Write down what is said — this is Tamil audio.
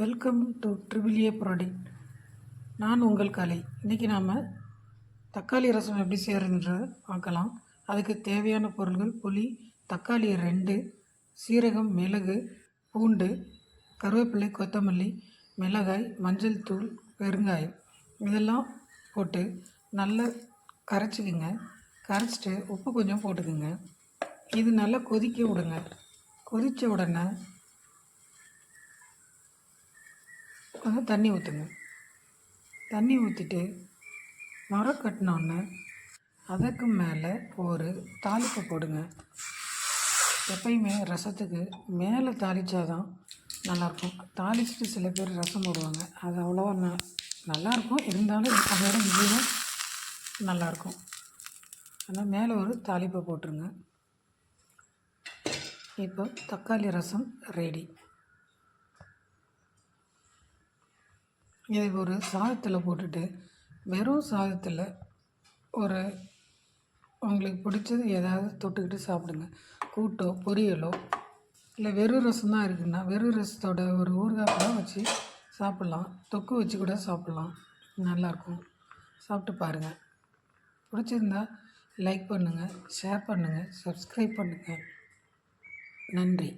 Welcome to triple A product நான் உங்கள் கலை. இன்றைக்கி நாம் தக்காளி ரசம் எப்படி செய்கிறதுன்றத பார்க்கலாம். அதுக்கு தேவையான பொருள்கள் புளி தக்காளி ரெண்டு சீரகம் மிளகு பூண்டு கருவேப்பிலை கொத்தமல்லி மிளகாய் மஞ்சள் தூள் பெருங்காயம். இதெல்லாம் போட்டு நல்லா கரைச்சிக்குங்க. கரைச்சிட்டு உப்பு கொஞ்சம் போட்டுக்குங்க. இது நல்லா கொதிக்க விடுங்க. கொதித்த உடனே கொஞ்சம் தண்ணி ஊற்றுங்க தண்ணி ஊற்றிட்டு மரம் கட்டினோன்னே அதுக்கு மேலே ஒரு தாளிப்பை போடுங்க. எப்பயுமே ரசத்துக்கு மேலே தாளித்தாதான் நல்லாயிருக்கும். தாளிச்சிட்டு சில பேர் ரசம் போடுவாங்க. அது அவ்வளோவா ந நல்லாயிருக்கும். இருந்தாலும் அதோட இதுவும் நல்லாயிருக்கும். ஆனால் மேலே ஒரு தாளிப்பை போட்டுருங்க. இப்போ தக்காளி ரசம் ரெடி இதை ஒரு சாதத்தில் போட்டுட்டு வெறும் சாதத்தில் ஒரு உங்களுக்கு பிடிச்சது ஏதாவது தொட்டுக்கிட்டு சாப்பிடுங்க. கூட்டோ பொரியலோ இல்லை வெறும் ரசம் தான் இருக்குன்னா வெறும் ரசத்தோட ஒரு ஊறுகாய் கூட வச்சு சாப்பிட்லாம். தொக்கு வச்சு கூட சாப்பிட்லாம். நல்லாயிருக்கும் சாப்பிட்டு பாருங்கள் பிடிச்சிருந்தா லைக் பண்ணுங்கள் ஷேர் பண்ணுங்கள் சப்ஸ்கிரைப் பண்ணுங்கள் நன்றி.